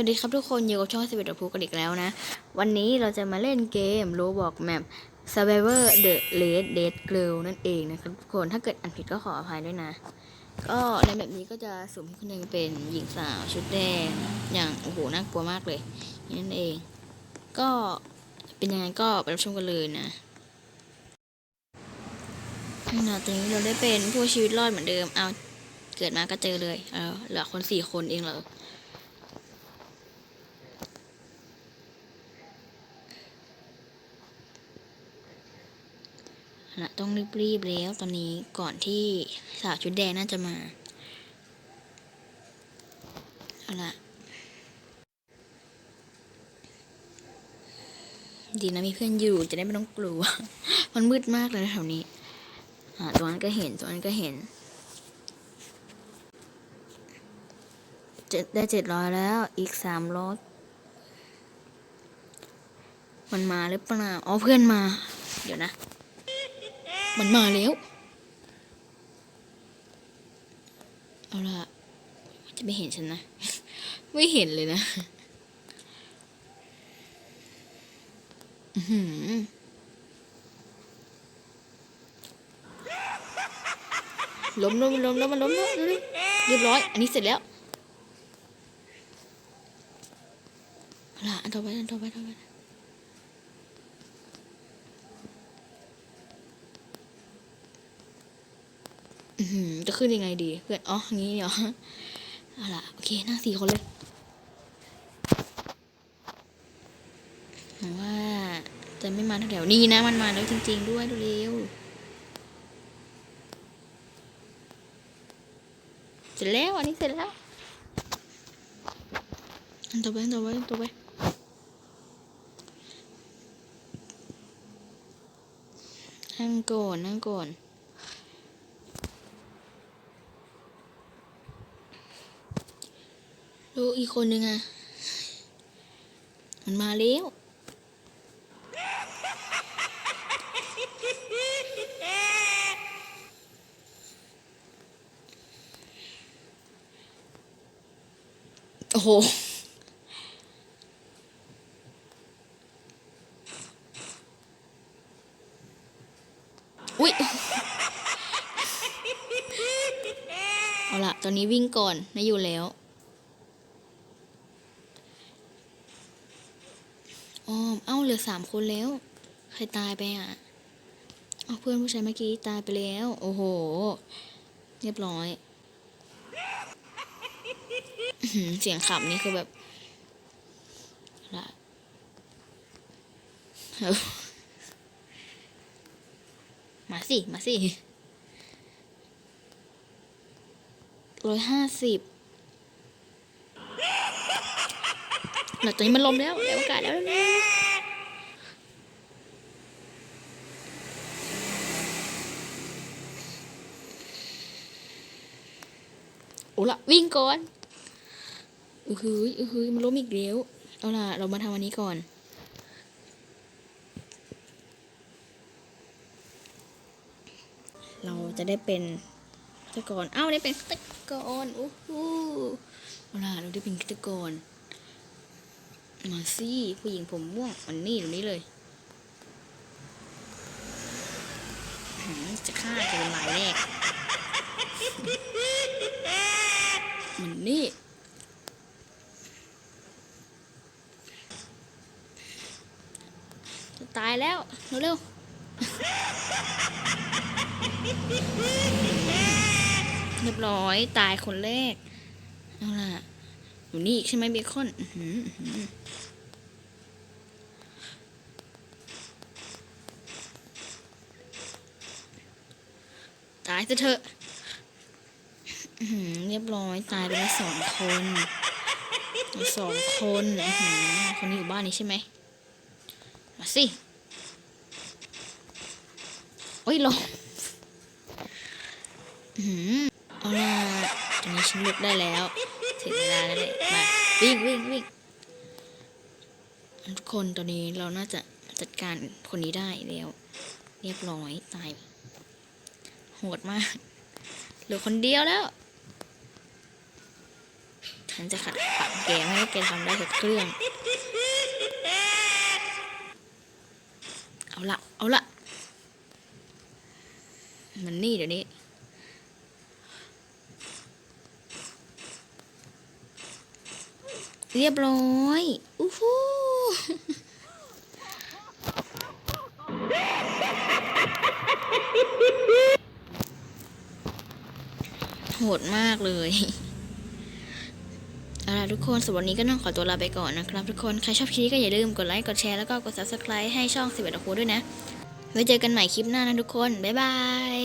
สวัสดีครับทุกคนอยู่กับช่องสวิตพูกันอีกแล้วนะ วันนี้เราจะมาเล่นเกม Roblox Map Survivor The Red Dead Girl นั่นเองนะครับทุกคนถ้าเกิดอ่านผิดก็ขออภัยด้วยนะ ก็ในแบบนี้ก็จะสุ่มคนหนึ่งเป็นหญิงสาวชุดแดง อย่างโอ้โหน่ากลัวมากเลยนั่นเอง ก็เป็นยังไงก็ไปรับชมกันเลยนะนะตอนนี้เราได้เป็นผู้ชีวิตรอดเหมือนเดิมเอาเกิดมาก็เจอเลยเอาเหลือคนสี่คนเองเหรอ นะต้องรีบๆแล้วตอนนี้ก่อนที่สาวชุดแดงน่าจะมาเอาละดีนะมีเพื่อนอยู่จะได้ไม่ต้องกลัว มันมืดมากเลยแถวนี้อ่าตัวนั้นก็เห็นตัวนั้นก็เห็นเจ็ดได้เจ็ดร้อยแล้วอีกสามร้อยมันมาหรือเปล่าอ๋อเพื่อนมา เดี๋ยวนะ มันมาแล้ว เอาล่ะจะไม่เห็นฉันนะ ไม่เห็นเลยนะอื้อหือล้มล้มล้มล้มมันล้มแล้วดูดิเรียบร้อย อันนี้เสร็จแล้วเอาล่ะอันต่อไปอันต่อไปอันต่อไป อื้อหือ จะขึ้นยังไงดีเพื่อน อ๋อ งี้เหรอเอาล่ะ โอเค นั่งสี่คนเลยหวังว่าจะไม่มาแถวๆนี้นะ มันมาแล้วจริง ๆ ด้วยเร็วเสร็จแล้วอันนี้เสร็จแล้วอันต่อไปอันต่อไปอันต่อไปนั่งก่อนนั่งก่อน ลูอีกคนหนึ่งอะมันมาแล้ว โอ้โหอุ๊ยเอาละตอนนี้วิ่งก่อนไม่อยู่แล้ว อ๋อ เอ้าเหลือสามคนแล้ว ใครตายไปอะเอาเพื่อนผู้ชายเมื่อกี้ตายไปแล้ว โอ้โห เรียบร้อย เสียงขับนี่คือแบบละมาสิ มาสิร้อยห้าสิบแล้วตอนนี้มันลมแล้วแล้วโอกาสแล้วนะ โอ้ละวิ่งก่อนอือหืออือหือมันล้มอีกแล้วเอาล่ะ เรามาทำอันนี้ก่อน เราจะได้เป็นฆาตกรเอ้าได้เป็นฆาตกรโอ้โหเอาล่ะ เราได้เป็นฆาตกรมาสิผู้หญิงผมม่วงมันนี่ตรงนี้เลยจะฆ่าเธอเป็ นรายแรกมันนี่จะตายแล้ว เร็วเรียบร้อยตายคนแรก เอาล่ะอยู่นี่อีกใช่ไหมเบคอนหืออื้อหือตายซะเถอะอื้อหือ เรียบร้อยตายไปแล้วสองคนสองคนคนนี้อยู่บ้านนี้ใช่ไหมมาสิ โอ้ยลงอือหือเอาล่ะตอนนี้ฉันลุกได้แล้ว ถึงเวลาแล้วเลยมาวิ่งวิ่งวิ่งทุกคนตอนนี้เราน่าจะจัดการคนนี้ได้แล้ว เรียบร้อยตายโหดมากเหลือคนเดียวแล้ว ฉันจะขัดขวางแกไม่ให้แกทำได้ทุกเรื่อง เอาละเอาละมันนี่เดี๋ยวนี้ เรียบร้อยอู้หูโหดมากเลย เอาล่ะทุกคนสำหรับวันนี้ก็ต้องขอตัวลาไปก่อนนะครับ ทุกคนใครชอบคลิปนี้ก็อย่าลืมกดไลค์กดแชร์แล้วก็กด subscribe ให้ช่องสิบเอ็ดคูด้วยนะไว้เจอกันใหม่คลิปหน้านะทุกคนบ๊ายบาย